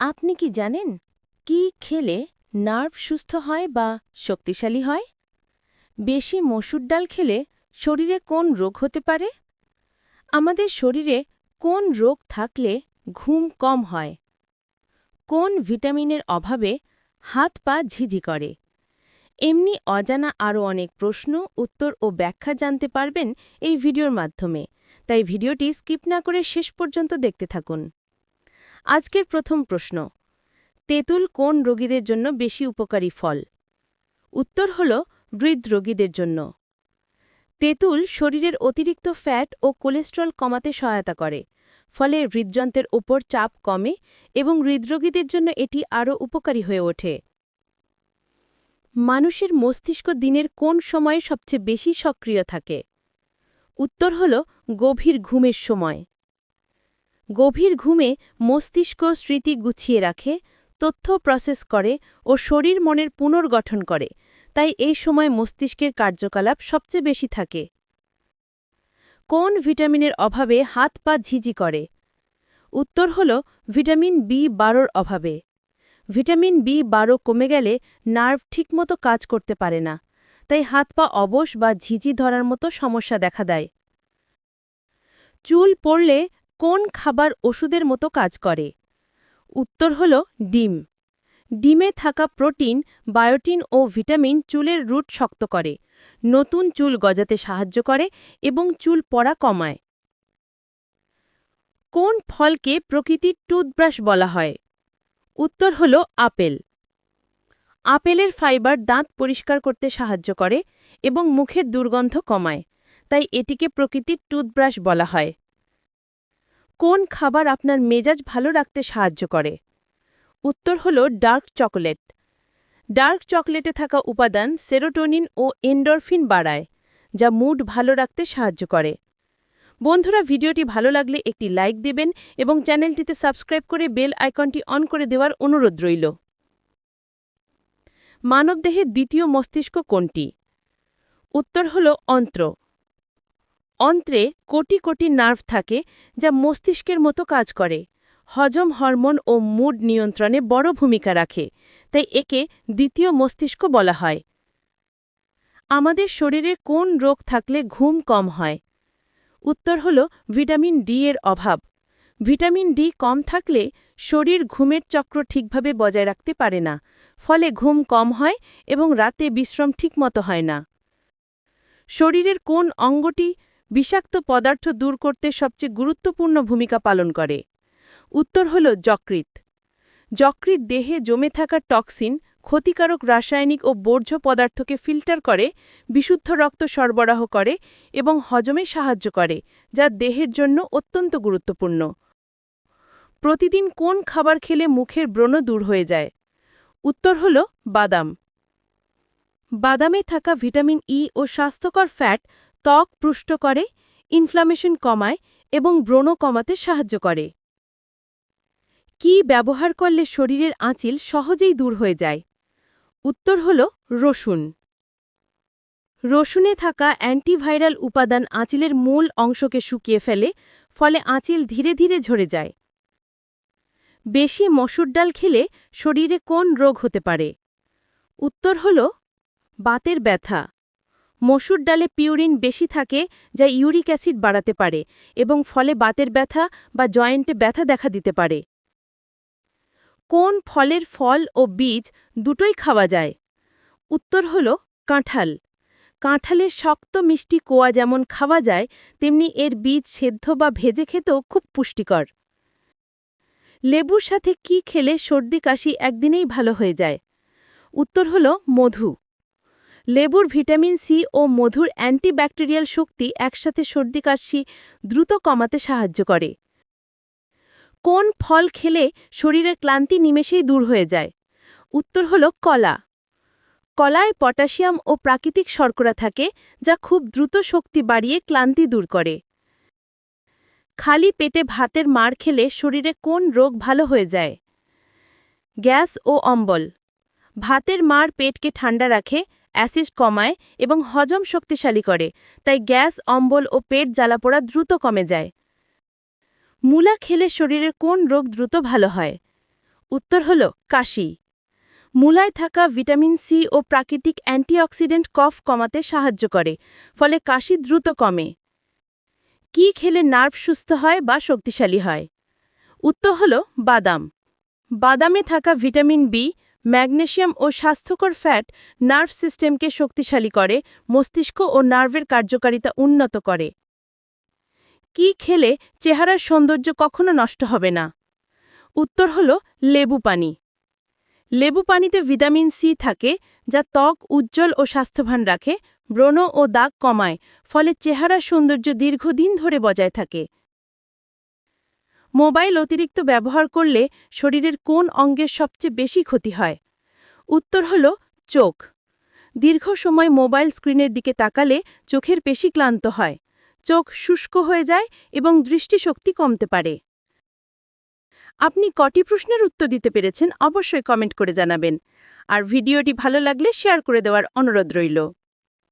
আপনি কি জানেন কি খেলে নার্ভ সুস্থ হয় বা শক্তিশালী হয়? বেশি মসুর ডাল খেলে শরীরে কোন রোগ হতে পারে? আমাদের শরীরে কোন রোগ থাকলে ঘুম কম হয়? কোন ভিটামিনের অভাবে হাত পা ঝিঝি করে? এমনি অজানা আরও অনেক প্রশ্ন, উত্তর ও ব্যাখ্যা জানতে পারবেন এই ভিডিওর মাধ্যমে। তাই ভিডিওটি স্কিপ না করে শেষ পর্যন্ত দেখতে থাকুন। আজকের প্রথম প্রশ্ন, তেঁতুল কোন রোগীদের জন্য বেশি উপকারী ফল? উত্তর হল হৃদরোগীদের জন্য। তেঁতুল শরীরের অতিরিক্ত ফ্যাট ও কোলেস্ট্রল কমাতে সহায়তা করে, ফলে হৃদযন্ত্রের ওপর চাপ কমে এবং হৃদরোগীদের জন্য এটি আরও উপকারী হয়ে ওঠে। মানুষের মস্তিষ্ক দিনের কোন সময়ে সবচেয়ে বেশি সক্রিয় থাকে? উত্তর হল, গভীর ঘুমের সময়। গভীর ঘুমে মস্তিষ্ক স্মৃতি গুছিয়ে রাখে, তথ্য প্রসেস করে ও শরীর মনের পুনর্গঠন করে। তাই এই সময় মস্তিষ্কের কার্যকলাপ সবচেয়ে বেশি থাকে। কোন ভিটামিনের অভাবে হাত পা ঝিঝি করে? উত্তর হল ভিটামিন বি বারোর অভাবে। ভিটামিন বি বারো কমে গেলে নার্ভ ঠিকমতো কাজ করতে পারে না, তাই হাত পা অবশ বা ঝিঝি ধরার মতো সমস্যা দেখা দেয়। চুল পড়লে কোন খাবার ওষুধের মতো কাজ করে? উত্তর হল ডিম। ডিমে থাকা প্রোটিন, বায়োটিন ও ভিটামিন চুলের রুট শক্ত করে, নতুন চুল গজাতে সাহায্য করে এবং চুল পড়া কমায়। কোন ফলকে প্রকৃতির টুথব্রাশ বলা হয়? উত্তর হল আপেল। আপেলের ফাইবার দাঁত পরিষ্কার করতে সাহায্য করে এবং মুখের দুর্গন্ধ কমায়, তাই এটিকে প্রকৃতির টুথব্রাশ বলা হয়। কোন খাবার আপনার মেজাজ ভালো রাখতে সাহায্য করে? উত্তর হল ডার্ক চকোলেট। ডার্ক চকলেটে থাকা উপাদান সেরোটোনিন ও এন্ডরফিন বাড়ায়, যা মুড ভালো রাখতে সাহায্য করে। বন্ধুরা, ভিডিওটি ভালো লাগলে একটি লাইক দেবেন এবং চ্যানেলটিতে সাবস্ক্রাইব করে বেল আইকনটি অন করে দেওয়ার অনুরোধ রইল। মানবদেহের দ্বিতীয় মস্তিষ্ক কোনটি? উত্তর হল অন্ত্র। অন্ত্রে কোটি কোটি নার্ভ থাকে যা মস্তিষ্কের মতো কাজ করে। হজম হরমোন ও মুড নিয়ন্ত্রণে বড় ভূমিকা রাখে, তাই একে দ্বিতীয় মস্তিষ্ক বলা হয়। আমাদের শরীরে কোন রোগ থাকলে ঘুম কম হয়? উত্তর হল ভিটামিন ডি এর অভাব। ভিটামিন ডি কম থাকলে শরীর ঘুমের চক্র ঠিকভাবে বজায় রাখতে পারে না, ফলে ঘুম কম হয় এবং রাতে বিশ্রাম ঠিকমতো হয় না। শরীরের কোন অঙ্গটি বিষাক্ত পদার্থ দূর করতে সবচেয়ে গুরুত্বপূর্ণ ভূমিকা পালন করে। উত্তর হল যকৃত যকৃত দেহে জমে থাকা টক্সিন ক্ষতিকারক রাসায়নিক ও বর্জ্য পদার্থকে ফিল্টার করে, বিশুদ্ধ রক্ত সরবরাহ করে এবং হজমে সাহায্য করে, যা দেহের জন্য অত্যন্ত গুরুত্বপূর্ণ। প্রতিদিন কোন খাবার খেলে মুখের ব্রণ দূর হয়ে যায়? উত্তর হল বাদাম। বাদামে থাকা ভিটামিন ই ও স্বাস্থ্যকর ফ্যাট ত্বক পুষ্ট করে ইনফ্লামেশন কমায় এবং ব্রণ কমাতে সাহায্য করে। কি ব্যবহার করলে শরীরের আঁচিল সহজেই দূর হয়ে যায়? উত্তর হল রসুন। রসুনে থাকা অ্যান্টিভাইরাল উপাদান আঁচিলের মূল অংশকে শুকিয়ে ফেলে, ফলে আঁচিল ধীরে ধীরে ঝরে যায়। বেশি মসুর ডাল খেলে শরীরে কোন রোগ হতে পারে? উত্তর হল বাতের ব্যথা। মসুর ডালে পিউরিন বেশি থাকে যা ইউরিক অ্যাসিড বাড়াতে পারে এবং ফলে বাতের ব্যথা বা জয়েন্টে ব্যথা দেখা দিতে পারে। কোন ফলের ফল ও বীজ দুটোই খাওয়া যায়? উত্তর হল কাঁঠাল। কাঁঠালের শক্ত মিষ্টি কোয়া যেমন খাওয়া যায়, তেমনি এর বীজ সেদ্ধ বা ভেজে খেতেও খুব পুষ্টিকর। লেবুর সাথে কি খেলে সর্দি কাশি একদিনেই ভালো হয়ে যায়? উত্তর হল মধু। লেবুর ভিটামিন সি ও মধুর অ্যান্টিব্যাকটেরিয়াল শক্তি একসাথে সর্দি কাশি দ্রুত কমাতে সাহায্য করে। কোন ফল খেলে শরীরের ক্লান্তি নিমেষেই দূর হয়ে যায়? উত্তর হল কলা। কলায় পটাশিয়াম ও প্রাকৃতিক শর্করা থাকে, যা খুব দ্রুত শক্তি বাড়িয়ে ক্লান্তি দূর করে। খালি পেটে ভাতের মার খেলে শরীরে কোন রোগ ভালো হয়ে যায়? গ্যাস ও অম্বল। ভাতের মার পেটকে ঠান্ডা রাখে অ্যাসিড কমায় এবং হজম শক্তিশালী করে, তাই গ্যাস, অম্বল ও পেট জ্বালাপোড়া দ্রুত কমে যায়। মূলা খেলে শরীরের কোন রোগ দ্রুত ভালো হয়? উত্তর হল কাশি। মূলায় থাকা ভিটামিন সি ও প্রাকৃতিক অ্যান্টিঅক্সিডেন্ট কফ কমাতে সাহায্য করে, ফলে কাশি দ্রুত কমে। কি খেলে নার্ভ সুস্থ হয় বা শক্তিশালী হয়? উত্তর হল বাদাম। বাদামে থাকা ভিটামিন বি ম্যাগনেসিয়াম ও স্বাস্থ্যকর ফ্যাট নার্ভ সিস্টেমকে শক্তিশালী করে, মস্তিষ্ক ও নার্ভের কার্যকারিতা উন্নত করে। কি খেলে চেহারার সৌন্দর্য কখনো নষ্ট হবে না? উত্তর হল লেবু পানি। লেবু পানিতে ভিটামিন সি থাকে, যা ত্বক উজ্জ্বল ও স্বাস্থ্যবান রাখে, ব্রণ ও দাগ কমায়, ফলে চেহারার সৌন্দর্য দীর্ঘদিন ধরে বজায় থাকে। মোবাইল অতিরিক্ত ব্যবহার করলে শরীরের কোন অঙ্গের সবচেয়ে বেশি ক্ষতি হয়? উত্তর হল, চোখ। দীর্ঘ সময় মোবাইল স্ক্রিনের দিকে তাকালে চোখের পেশি ক্লান্ত হয়। চোখ শুষ্ক হয়ে যায় এবং দৃষ্টিশক্তি কমতে পারে। আপনি কটি প্রশ্নের উত্তর দিতে পেরেছেন অবশ্যই কমেন্ট করে জানাবেন। আর ভিডিওটি ভালো লাগলে শেয়ার করে দেওয়ার অনুরোধ রইল।